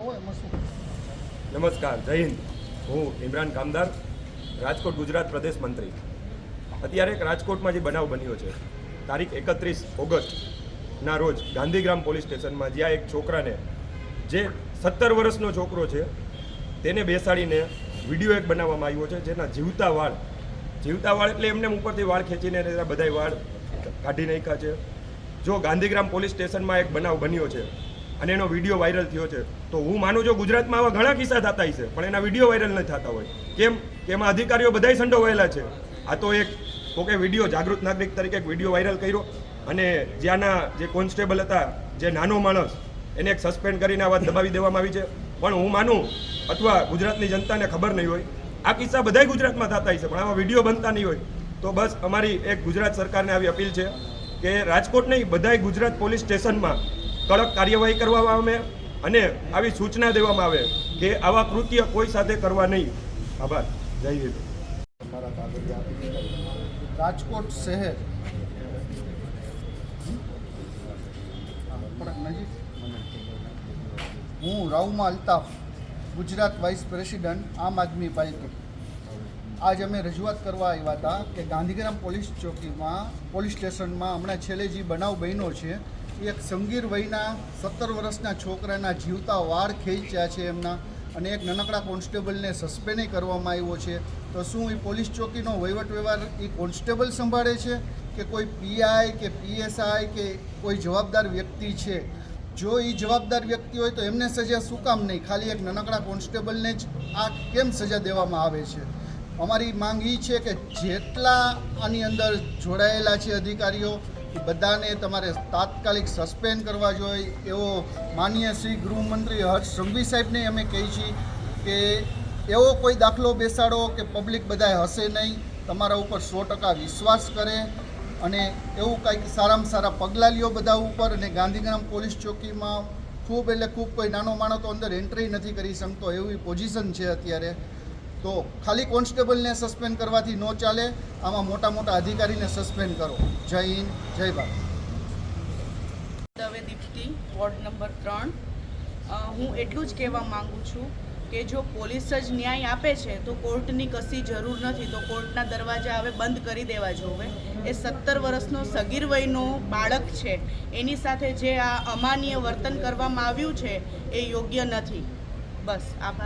નમસ્કાર, જય હિન્દ. હું ઇમરાન કામદાર, રાજકોટ, ગુજરાત પ્રદેશ મંત્રી. અત્યારે એક રાજકોટમાં જે બનાવ બન્યો છે, તારીખ એકત્રીસ ઓગસ્ટના રોજ ગાંધીગ્રામ પોલીસ સ્ટેશનમાં જ્યાં એક છોકરાને, જે સત્તર વર્ષનો છોકરો છે, તેને બેસાડીને વીડિયો એક બનાવવામાં આવ્યો છે, જેના જીવતા વાળ જીવતા વાળ એટલે એમને ઉપરથી વાળ ખેંચીને બધા વાળ કાઢી નાખ્યા છે. જો ગાંધીગ્રામ પોલીસ સ્ટેશનમાં એક બનાવ બન્યો છે અને એનો વીડિયો વાયરલ થયો છે. તો હું માનું છું ગુજરાતમાં આવા ઘણા કિસ્સા થતા હશે, પણ એના વીડિયો વાયરલ નથી થતા હોય. કેમ? કે એમાં અધિકારીઓ બધાય સંડોવાયેલા છે. આ તો એક કોકે વીડિયો જાગૃત નાગરિક તરીકે એક વીડિયો વાયરલ કર્યો અને જ્યાંના જે કોન્સ્ટેબલ હતા, જે નાનો માણસ, એને એક સસ્પેન્ડ કરીને આ વાત દબાવી દેવામાં આવી છે. પણ હું માનું, અથવા ગુજરાતની જનતાને ખબર નહીં હોય, આ કિસ્સા બધાય ગુજરાતમાં થતા હશે, પણ આવા વીડિયો બનતા નહીં હોય. તો બસ અમારી એક ગુજરાત સરકારને આવી અપીલ છે કે રાજકોટ નહીં બધાય ગુજરાત પોલીસ સ્ટેશનમાં કડક કાર્યવાહી કરવામાં આવે અને આવી સૂચના દેવામાં આવે કે આવા કૃત્ય કોઈ સાથે કરવા નહીં. આભાર. જય હિન્દ. રાજકોટ શહેર. હું Rauma Altaf, Gujarat vice president, Aam Aadmi Party. આજ અમે રજૂઆત કરવા આવ્યા હતા કે ગાંધીગ્રામ પોલીસ ચોકીમાં, પોલીસ સ્ટેશનમાં હમણાં છેલ્લે જે બનાવ બન્યો છે એક સંગીર વયના સત્તર વર્ષના છોકરાના જીવતા વાળ ખેંચ્યા છે એમના અને એક નાનકડા કોન્સ્ટેબલને સસ્પેન્ડ કરવામાં આવ્યો છે. તો શું એ પોલીસ ચોકીનો વહીવટ વ્યવહાર એ કોન્સ્ટેબલ સંભાળે છે કે કોઈ પીઆઈ કે પીએસઆઈ કે કોઈ જવાબદાર વ્યક્તિ છે? જો એ જવાબદાર વ્યક્તિ હોય તો એમને સજા શું કામ નહીં? ખાલી એક નાનકડા કોન્સ્ટેબલને જ આ કેમ સજા દેવામાં આવે છે? અમારી માંગ એ છે કે જેટલા આની અંદર જોડાયેલા છે અધિકારીઓ બધાને તમારે તાત્કાલિક સસ્પેન્ડ કરવા જોઈએ. એવો માનીય શ્રી ગૃહમંત્રી હર્ષ સંઘવી સાહેબને અમે કહીએ છીએ કે એવો કોઈ દાખલો બેસાડો કે પબ્લિક બધાય હશે નહીં. તમારા ઉપર સો ટકા વિશ્વાસ કરે અને એવું કંઈક સારામાં સારા પગલાં લ્યો બધા ઉપર અને ગાંધીગ્રામ પોલીસ ચોકીમાં ખૂબ એટલે ખૂબ કોઈ નાનો માણસ તો અંદર એન્ટ્રી નથી કરી શકતો એવી પોઝિશન છે અત્યારે. તો ખાલી કોન્સ્ટેબલને સસ્પેન્ડ કરવાથી ન ચાલે, આમાં મોટા મોટા અધિકારીને સસ્પેન્ડ કરો. જય હિન્દ, જય ભારત. વોર્ડ નંબર ત્રણ. હું એટલું જ કહેવા માગું છું કે જો પોલીસ જ ન્યાય આપે છે, તો કોર્ટની કશી જરૂર નથી. તો કોર્ટના દરવાજા હવે બંધ કરી દેવા જોવે. એ સત્તર વર્ષનો સગીર વયનો બાળક છે. એની સાથે જે આ અમાનીય વર્તન કરવામાં આવ્યું છે, એ યોગ્ય નથી. બસ, આભાર.